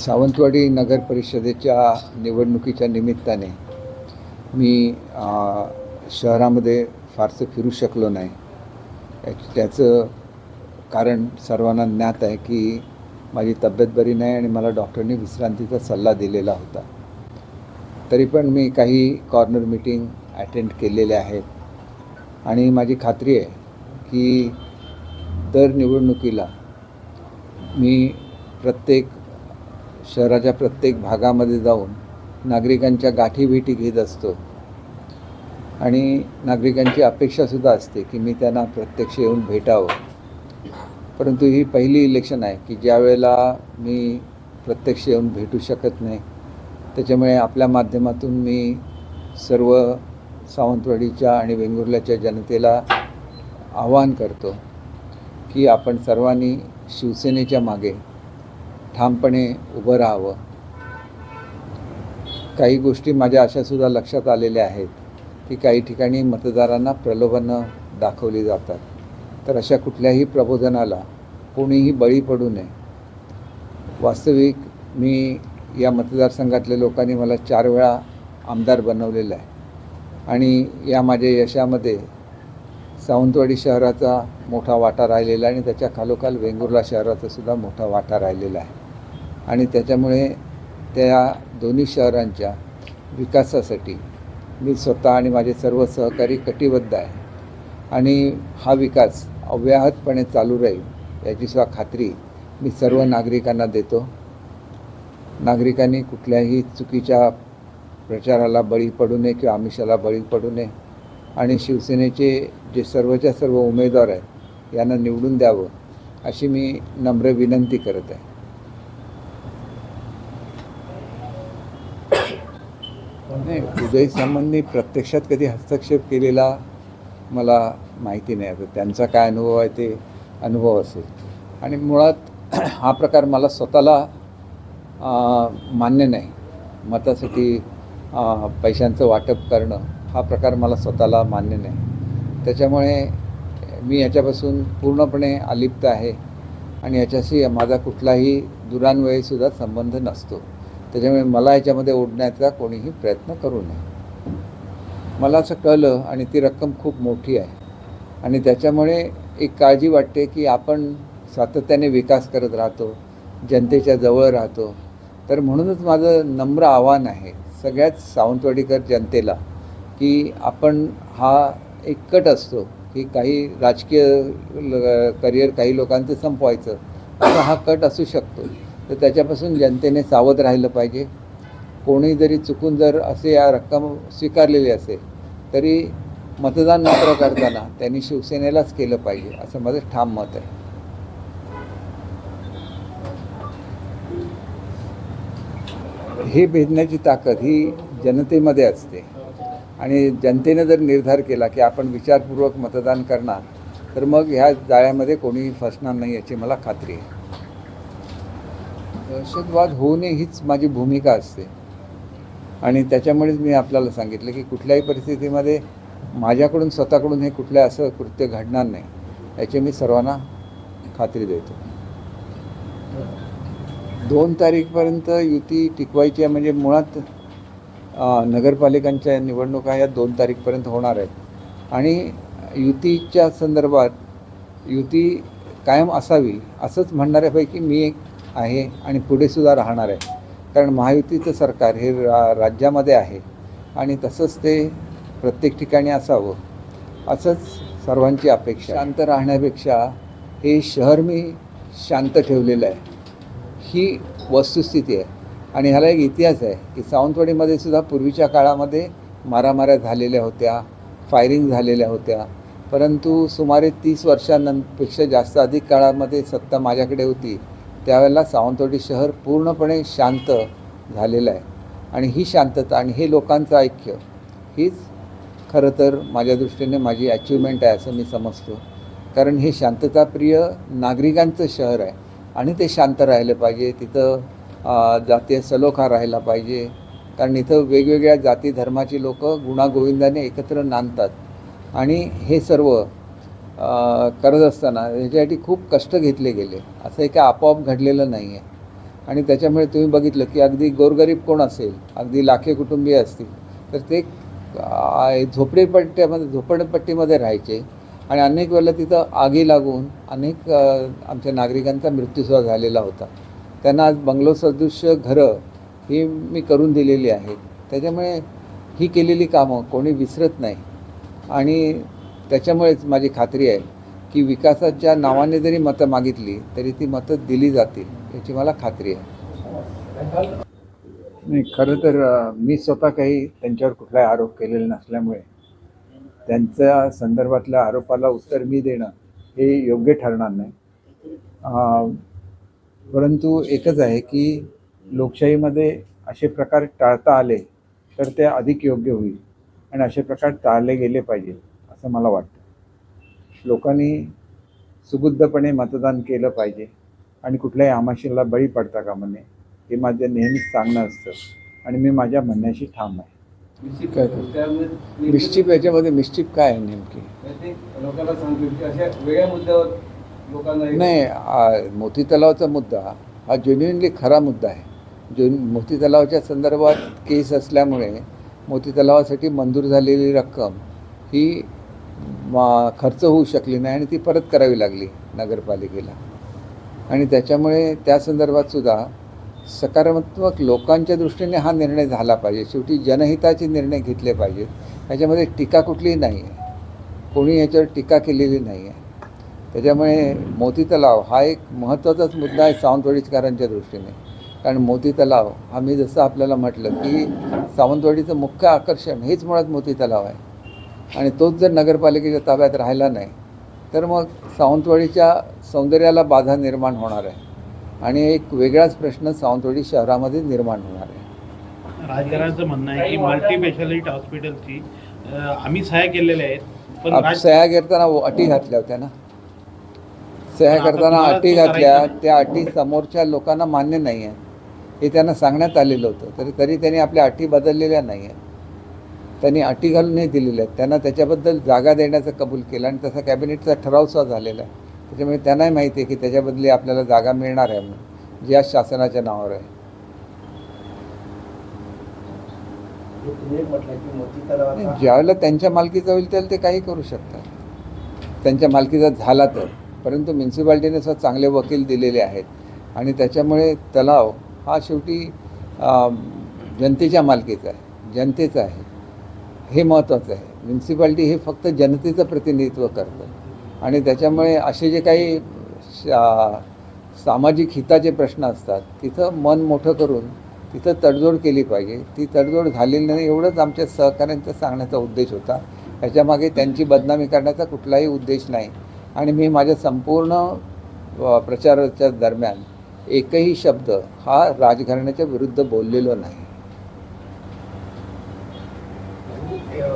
सावंतवाडी नगर परिषदेच्या निवडणुकीच्या निमित्ताने मी शहरामध्ये फारसं फिरू शकलो नाही. त्याचं कारण सर्वांना ज्ञात आहे की माझी तब्येत बरी नाही आणि मला डॉक्टरनी विश्रांतीचा सल्ला दिलेला होता. तरी पण मी काही कॉर्नर मीटिंग अटेंड केलेले आहेत. आणि माझी खात्री आहे की दर निवडणुकीला मी प्रत्येक शहराच्या प्रत्येक भागामध्ये जाऊन नागरिकांच्या गाठीभेटी घेत असतो. आणि नागरिकांची अपेक्षासुद्धा असते की मी त्यांना प्रत्यक्ष येऊन भेटावं. परंतु ही पहिली इलेक्शन आहे की ज्या वेळेला मी प्रत्यक्ष येऊन भेटू शकत नाही त्याच्यामुळे आपल्या माध्यमातून मी सर्व सावंतवाडीच्या आणि वेंगुर्ल्याच्या जनतेला आवाहन करतो की आपण सर्वांनी शिवसेनेच्या मागे ठामपणे उभं राहावं. काही गोष्टी माझ्या अशासुद्धा लक्षात आलेल्या आहेत की काही ठिकाणी मतदारांना प्रलोभनं दाखवली जातात. तर अशा कुठल्याही प्रबोधनाला कोणीही बळी पडू नये. वास्तविक मी या मतदारसंघातल्या लोकांनी मला चार वेळा आमदार बनवलेलं आहे. आणि या माझ्या यशामध्ये सावंतवाडी शहराचा मोठा वाटा राहिलेला आहे आणि त्याच्या खालोखाल वेंगुर्ला शहराचासुद्धा मोठा वाटा राहिलेला आहे. आणि त्याच्यामुळे त्या दोन्ही शहरांच्या विकासासाठी मी स्वतः आणि माझे सर्व सहकारी कटिबद्ध आहे. आणि हा विकास अव्याहतपणे चालू राहील याची सुद्धा खात्री मी सर्व नागरिकांना देतो. नागरिकांनी कुठल्याही चुकीच्या प्रचाराला बळी पडू नये किंवा आमिषाला बळी पडू नये. आणि शिवसेनेचे जे सर्वच्या सर्व उमेदवार आहेत यांना निवडून द्यावं अशी मी नम्र विनंती करत आहे नाही उदय सामांनी प्रत्यक्षात कधी हस्तक्षेप केलेला मला माहिती नाही. आता त्यांचा काय अनुभव आहे ते अनुभव असेल. आणि मुळात हा प्रकार मला स्वतःला मान्य नाही. मतासाठी पैशांचं वाटप करणं हा प्रकार मला स्वतःला मान्य नाही. त्याच्यामुळे मी याच्यापासून पूर्णपणे अलिप्त आहे. आणि याच्याशी माझा कुठलाही दुरान्वयीसुद्धा संबंध नसतो. त्याच्यामुळे मला याच्यामध्ये ओढण्याचा कोणीही प्रयत्न करू नये. मला असं कळलं आणि ती रक्कम खूप मोठी आहे. आणि त्याच्यामुळे एक काळजी वाटते की आपण सातत्याने विकास करत राहतो जनतेच्या जवळ राहतो. तर म्हणूनच माझं नम्र आव्हान आहे सगळ्याच सावंतवाडीकर जनतेला की आपण हा एक कट असतो की काही राजकीय करिअर काही लोकांचं संपवायचं. असा हा कट असू शकतो. तर त्याच्यापासून जनतेने सावध राहिलं पाहिजे. कोणी जरी चुकून जर असे या रक्कम स्वीकारलेली असेल तरी मतदान मात्र करताना त्यांनी शिवसेनेलाच केलं पाहिजे असं माझं ठाम मत आहे. हे भेदण्याची ताकद ही जनतेमध्ये असते. आणि जनतेनं जर निर्धार केला की आपण विचारपूर्वक मतदान करणार तर मग ह्या जाळ्यामध्ये कोणीही फसणार नाही याची मला खात्री आहे. दहशतवाद होऊ नये हीच माझी भूमिका असते. आणि त्याच्यामुळेच मी आपल्याला सांगितलं की कुठल्याही परिस्थितीमध्ये माझ्याकडून स्वतःकडून हे कुठलं असं कृत्य घडणार नाही याची मी सर्वांना खात्री देतो. दोन तारीखपर्यंत युती टिकवायची आहे म्हणजे मुळात नगरपालिकांच्या निवडणुका या दोन तारीखपर्यंत होणार आहेत. आणि युतीच्या संदर्भात युती कायम असावी असंच म्हणणाऱ्यापैकी मी एक आहे आणि पुढेसुद्धा राहणार आहे. कारण महायुतीचं सरकार हे रा राज्यामध्ये आहे आणि तसंच ते प्रत्येक ठिकाणी असावं असंच सर्वांची अपेक्षा शांत राहण्यापेक्षा हे शहर मी शांत ठेवलेलं आहे. ही वस्तुस्थिती आहे. आणि ह्याला एक इतिहास आहे की सावंतवाडीमध्ये सुद्धा पूर्वीच्या काळामध्ये मारामाऱ्या झालेल्या होत्या फायरिंग झालेल्या होत्या. परंतु सुमारे तीस वर्षांपेक्षा जास्त अधिक काळामध्ये सत्ता माझ्याकडे होती. त्यावेळेला सावंतवाडी शहर पूर्णपणे शांत झालेलं आहे. आणि ही शांतता आणि हे लोकांचं ऐक्य हीच खरं तर माझ्या दृष्टीने माझी अचिव्हमेंट आहे असं मी समजतो. कारण हे शांतताप्रिय नागरिकांचं शहर आहे आणि ते शांत राहिलं पाहिजे. तिथं जातीय सलोखा राहिला पाहिजे. कारण इथं वेगवेगळ्या जाती धर्माची लोक गुणागोविंदाने एकत्र नांदतात. आणि हे सर्व करत असताना ह्याच्यासाठी खूप कष्ट घेतले गेले. असं काय आपोआप घडलेलं नाही आहे आणि त्याच्यामुळे तुम्ही बघितलं की अगदी गोरगरीब कोण असेल अगदी लाखे कुटुंबीय असतील तर ते झोपडीपट्ट्यामध्ये झोपडपट्टीमध्ये राहायचे. आणि अनेक वेळेला तिथं आगी लागून अनेक आमच्या नागरिकांचा मृत्यूसुद्धा झालेला होता. त्यांना आज बंगलो सदृश्य घरं ही मी करून दिलेली आहेत. त्याच्यामुळे ही केलेली कामं कोणी विसरत नाही. आणि त्याच्यामुळेच माझी खात्री आहे की विकासाच्या नावाने जरी मतं मागितली तरी ती मतं दिली जातील याची मला खात्री आहे. नाही खरं तर मी स्वतः काही त्यांच्यावर कुठलाही आरोप केलेला नसल्यामुळे त्यांच्या संदर्भातल्या आरोपाला उत्तर मी देणं हे योग्य ठरणार नाही. परंतु एकच आहे की लोकशाहीमध्ये असे प्रकार टाळता आले तर ते अधिक योग्य होईल आणि असे प्रकार टाळले गेले पाहिजे असं मला वाटतं. लोकांनी सुबुद्धपणे मतदान केलं पाहिजे आणि कुठल्याही आमाशीला बळी पडता कामा नये. हे माझं नेहमीच सांगणं असतं आणि मी माझ्या म्हणण्याशी ठाम आहे. काय? मिश्चिप याच्यामध्ये मिश्चिप काय आहे नेमकी? लोकांना सांगतो की अशा वेगळ्या मुद्द्यावर लोकांना एक- नाही आ, मोती तलावाचा मुद्दा हा जेन्युनली खरा मुद्दा आहे. जो मोती तलावाच्या संदर्भात केस असल्यामुळे मोती तलावासाठी मंजूर झालेली रक्कम ही खर्च होऊ शकली नाही आणि ती परत करावी लागली नगरपालिकेला. आणि त्याच्यामुळे त्या संदर्भात सुद्धा सकारात्मक लोकांच्या दृष्टीने हा निर्णय झाला पाहिजे. शेवटी जनहिताचे निर्णय घेतले पाहिजेत. त्याच्यामध्ये टीका कुठलीही नाही आहे कोणी याच्यावर टीका केलेली नाही आहे त्याच्यामुळे मोती तलाव हा एक महत्त्वाचाच मुद्दा आहे सावंतवाडीकरांच्या दृष्टीने. कारण मोती तलाव हा मी जसं आपल्याला म्हटलं की सावंतवाडीचं मुख्य आकर्षण हेच मुळात मोती तलाव आहे. आणि तोच जर नगरपालिकेच्या ताब्यात राहिला नाही तर मग सावंतवाडीच्या सौंदर्याला बाधा निर्माण होणार आहे. आणि एक वेगळाच प्रश्न सावंतवाडी शहरामध्ये निर्माण होणार आहे. राजकारणाचं म्हणणं आहे की मल्टी स्पेशालिटी हॉस्पिटलची आम्ही सह्या केलेल्या आहेत पण सह्या करताना अटी घातल्या होत्या ना? सह्या करताना अटी घातल्या. त्या अटी समोरच्या लोकांना मान्य नाही आहे हे त्यांना सांगण्यात आलेलं होतं तरी तरी त्यांनी आपल्या अटी बदललेल्या नाही आहेत त्यांनी अटी घालून नाही दिलेल्या आहेत. त्यांना त्याच्याबद्दल जागा देण्याचं कबूल केलं आणि तसा कॅबिनेटचा ठराव सुद्धा झालेला आहे. त्याच्यामुळे त्यांनाही माहिती आहे की त्याच्याबदली आपल्याला जागा मिळणार आहे म्हणून जी आज शासनाच्या नावावर आहे. ज्यावेळेला त्यांच्या मालकीचा होईल त्यावेळेला ते काही करू शकतात. त्यांच्या मालकीचा झाला तर. परंतु म्युन्सिपाल्टीने सुद्धा चांगले वकील दिलेले आहेत. आणि त्याच्यामुळे तलाव हा शेवटी जनतेच्या मालकीचा आहे. जनतेचा आहे. हे महत्त्वाचं आहे. म्युन्सिपाल्टी हे फक्त जनतेचं प्रतिनिधित्व करतं. आणि त्याच्यामुळे असे जे काही शा- सामाजिक हिताचे प्रश्न असतात तिथं मन मोठं करून तिथं तडजोड केली पाहिजे. ती तडजोड झालेली नाही एवढंच आमच्या सहकाऱ्यांचा सांगण्याचा उद्देश होता. याच्यामागे त्यांची बदनामी करण्याचा कुठलाही उद्देश नाही. आणि मी माझ्या संपूर्ण प्रचाराच्या दरम्यान एकही शब्द हा राजघराण्याच्या विरुद्ध बोललेलो नाही.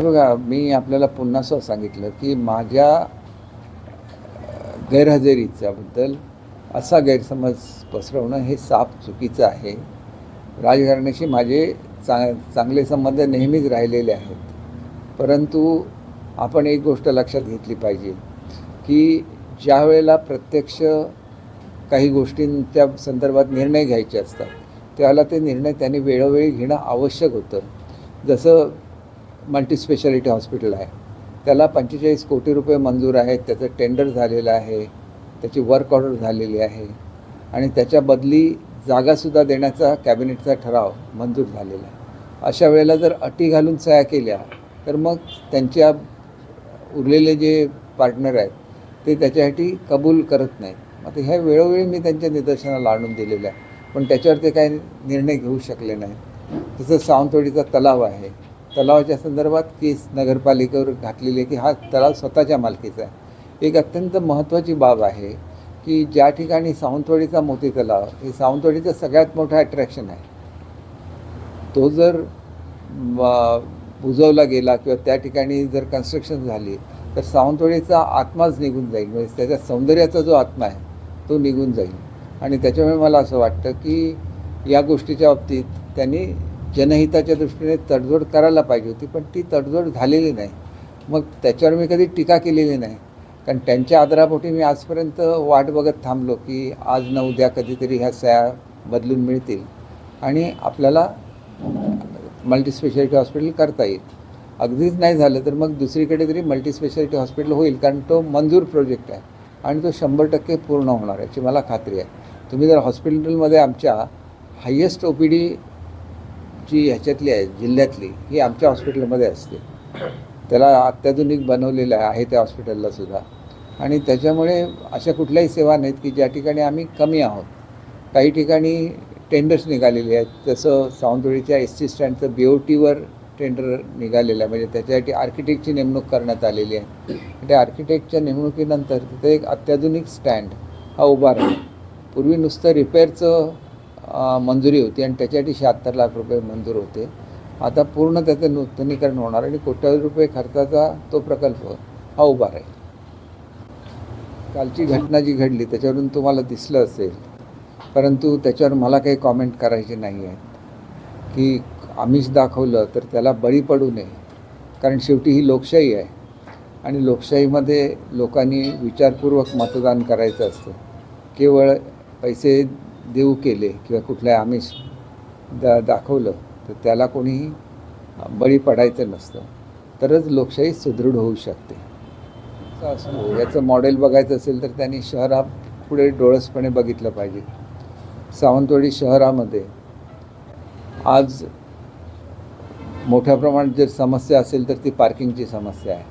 हे बघा मी आपल्याला पुन्हा असं सांगितलं की माझ्या गैरहजेरीच्याबद्दल असा गैरसमज पसरवणं हे साफ चुकीचं आहे. राजघराण्याशी माझे चा चांगले संबंध नेहमीच राहिलेले आहेत. परंतु आपण एक गोष्ट लक्षात घेतली पाहिजे की ज्या वेळेला प्रत्यक्ष काही गोष्टींच्या संदर्भात निर्णय घ्यायचे असतात त्यावेळेला ते निर्णय त्यांनी वेळोवेळी घेणं आवश्यक होतं. जसं मल्टीस्पेशालिटी हॉस्पिटल आहे. त्याला पंचेचाळीस कोटी रुपये मंजूर आहेत त्याचं टेंडर झालेलं आहे त्याची वर्क ऑर्डर झालेली आहे आणि त्याच्या बदली जागासुद्धा देण्याचा कॅबिनेटचा ठराव मंजूर झालेला आहे. अशा वेळेला जर अटी घालून सह्या केल्या तर मग त्यांच्या उरलेले जे पार्टनर आहेत ते त्याच्यासाठी कबूल करत नाहीत. आता ह्या वेळोवेळी मी त्यांच्या निदर्शनाला आणून दिलेलं आहे पण त्याच्यावर ते काही निर्णय घेऊ शकले नाहीत. तसं सावंतवाडीचा तलाव आहे. तलावाच्या संदर्भात केस नगरपालिकेवर घातलेली आहे की हा तलाव स्वतःच्या मालकीचा आहे. एक अत्यंत महत्त्वाची बाब आहे की ज्या ठिकाणी सावंतवाडीचा मोती तलाव हे सावंतवाडीचं सगळ्यात मोठं अट्रॅक्शन आहे. तो जर बुजवला गेला किंवा त्या ठिकाणी जर कन्स्ट्रक्शन झाली तर सावंतवाडीचा आत्माच निघून जाईल. म्हणजे त्याच्या सौंदर्याचा जो आत्मा आहे तो निघून जाईल. आणि त्याच्यामुळे मला असं वाटतं की या गोष्टीच्या बाबतीत त्यांनी जनहिताच्या दृष्टीने तडजोड करायला पाहिजे होती पण ती तडजोड झालेली नाही. मग त्याच्यावर मी कधी टीका केलेली नाही. कारण त्यांच्या आदरापोटी मी आजपर्यंत वाट बघत थांबलो की आज न उद्या कधीतरी ह्या सया बदलून मिळतील आणि आपल्याला मल्टीस्पेशालिटी हॉस्पिटल करता येईल. अगदीच नाही झालं तर मग दुसरीकडे तरी मल्टीस्पेशालिटी हॉस्पिटल होईल कारण तो मंजूर प्रोजेक्ट आहे आणि तो शंभर टक्के पूर्ण होणार याची मला खात्री आहे. तुम्ही जर हॉस्पिटलमध्ये आमच्या हायेस्ट ओ पी डी जी ह्याच्यातली आहे जिल्ह्यातली ही आमच्या हॉस्पिटलमध्ये असते. त्याला अत्याधुनिक बनवलेलं आहे त्या हॉस्पिटलला सुद्धा. आणि त्याच्यामुळे अशा कुठल्याही सेवा नाहीत की ज्या ठिकाणी आम्ही कमी आहोत. काही ठिकाणी टेंडर्स निघालेले आहेत. जसं सावंतवाडीच्या एस टी स्टँडचं बी ओ टीवर टेंडर निघालेलं आहे. म्हणजे त्याच्यासाठी आर्किटेक्टची नेमणूक करण्यात आलेली आहे. त्या आर्किटेक्टच्या नेमणुकीनंतर तिथे एक अत्याधुनिक स्टँड हा उभा राहील पूर्वी नुसतं रिपेअरचं मंजुरी होती आणि त्याच्यासाठी शहात्तर लाख रुपये मंजूर होते. आता पूर्ण त्याचं नूतनीकरण होणार आणि कोट्यावधी रुपये खर्चाचा तो प्रकल्प हा उभा राहील. कालची घटना जी घडली त्याच्यावरून तुम्हाला दिसलं असेल परंतु त्याच्यावर मला काही कॉमेंट करायचे नाही आहेत. की आमिष दाखवलं तर त्याला बळी पडू नये कारण शेवटी ही लोकशाही आहे. आणि लोकशाहीमध्ये लोकांनी विचारपूर्वक मतदान करायचं असतं. केवळ पैसे देऊ केले किंवा कुठल्या आमिष दा दाखवलं तर त्याला कोणीही बळी पडायचं नसतं. तरच लोकशाही सुदृढ होऊ शकते. याचं मॉडेल बघायचं असेल तर त्यांनी शहरापुढे डोळसपणे बघितलं पाहिजे. सावंतवाडी शहरामध्ये आज मोठ्या प्रमाणात जर समस्या असेल तर ती पार्किंगची समस्या आहे.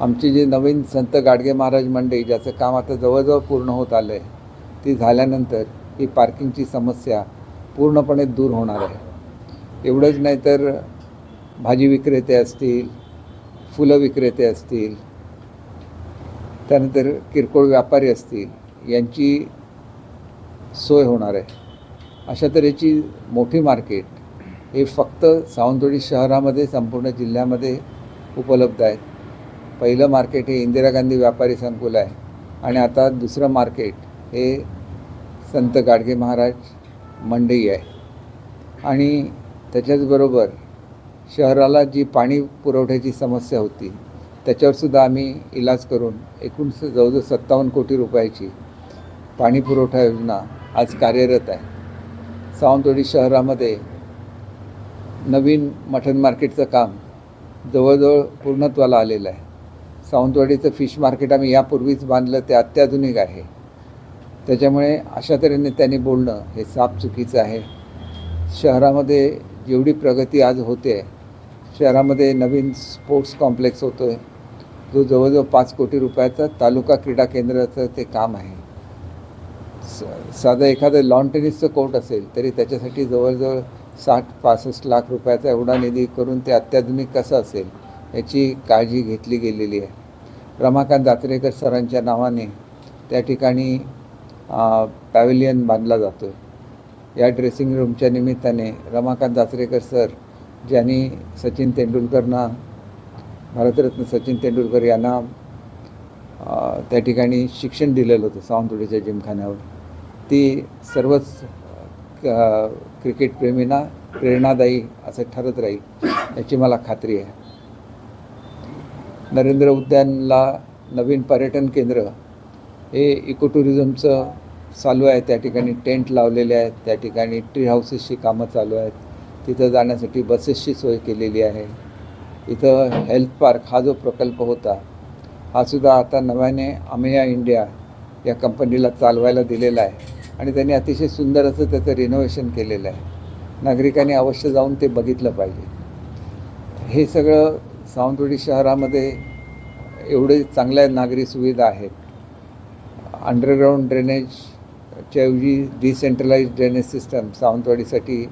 आमची जी नवीन संत गाडगे महाराज मंडई ज्याचं काम आता जवळजवळ पूर्ण होत आलं आहे ती झाल्यानंतर ही पार्किंगची समस्या पूर्णपणे दूर होणार आहे. एवढंच नाही तर भाजी विक्रेते असतील फुलं विक्रेते असतील त्यानंतर किरकोळ व्यापारी असतील यांची सोय होणार आहे. अशा तऱ्हेची मोठी मार्केट हे फक्त सावंतवाडी शहरामध्ये संपूर्ण जिल्ह्यामध्ये उपलब्ध आहेत पहिलं मार्केट हे इंदिरा गांधी व्यापारी संकुल आहे आणि आता दुसरं मार्केट हे संत गाडगे महाराज मंडई आहे. आणि त्याच्याचबरोबर शहराला जी पाणी पुरवठ्याची समस्या होती त्याच्यावरसुद्धा आम्ही इलाज करून एकूण जवळजवळ सत्तावन्न कोटी रुपयाची पाणी पुरवठा योजना आज कार्यरत आहे. सावंतवाडी शहरामध्ये नवीन मटन मार्केटचं काम जवळजवळ पूर्णत्वाला आलेलं आहे. सावंतवाडीचं फिश मार्केट आम्ही यापूर्वीच बांधलं ते अत्याधुनिक आहे. त्याच्यामुळे अशा तऱ्हेने त्यांनी बोलणं हे साफ चुकीचं आहे. शहरामध्ये जेवढी प्रगती आज होते शहरामध्ये नवीन स्पोर्ट्स कॉम्प्लेक्स होतो आहे जो जवळजवळ पाच कोटी रुपयाचा तालुका क्रीडा केंद्राचं ते काम आहे. स साधं एखादं लॉन टेनिसचं कोर्ट असेल तरी त्याच्यासाठी जवळजवळ साठ पासष्ट लाख रुपयाचा एवढा निधी करून ते अत्याधुनिक कसं असेल याची काळजी घेतली गेलेली आहे. रमाकांत दातरेकर सरांच्या नावाने त्या ठिकाणी पॅव्हिलियन बांधला जातो आहे या ड्रेसिंग रूमच्या निमित्ताने रमाकांत दात्रेकर सर ज्यांनी सचिन तेंडुलकरना भारतरत्न सचिन तेंडुलकर यांना त्या ठिकाणी शिक्षण दिलेलं होतं सावंतवाडीच्या जिमखान्यावर. ती सर्वच क्रिकेटप्रेमींना प्रेरणादायी असं ठरत राहील याची मला खात्री आहे. नरेंद्र उद्यानला नवीन पर्यटन केंद्र हे इको टुरिझमचं चालू आहे त्या ठिकाणी टेंट लावलेले आहेत त्या ठिकाणी ट्री हाऊसेसची कामं चालू आहेत. तिथं जाण्यासाठी बसेसची सोय केलेली आहे. इथं हेल्थ पार्क हा जो प्रकल्प होता हा सुद्धा आता नव्याने अमेया इंडिया या कंपनीला चालवायला दिलेला आहे. आणि त्यांनी अतिशय सुंदर असं त्याचं रिनोव्हेशन केलेलं आहे. नागरिकांनी अवश्य जाऊन ते बघितलं पाहिजे. हे सगळं सावंतवाडी शहरामध्ये एवढे चांगल्या नागरी सुविधा आहेत. अंडरग्राऊंड ड्रेनेजच्या ऐवजी डिसेंट्रलाइज ड्रेनेज सिस्टम सावंतवाडीसाठी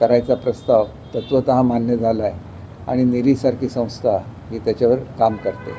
करायचा प्रस्ताव तत्वत मान्य झाला आहे आणि निरीसारखी संस्था ही त्याच्यावर काम करते.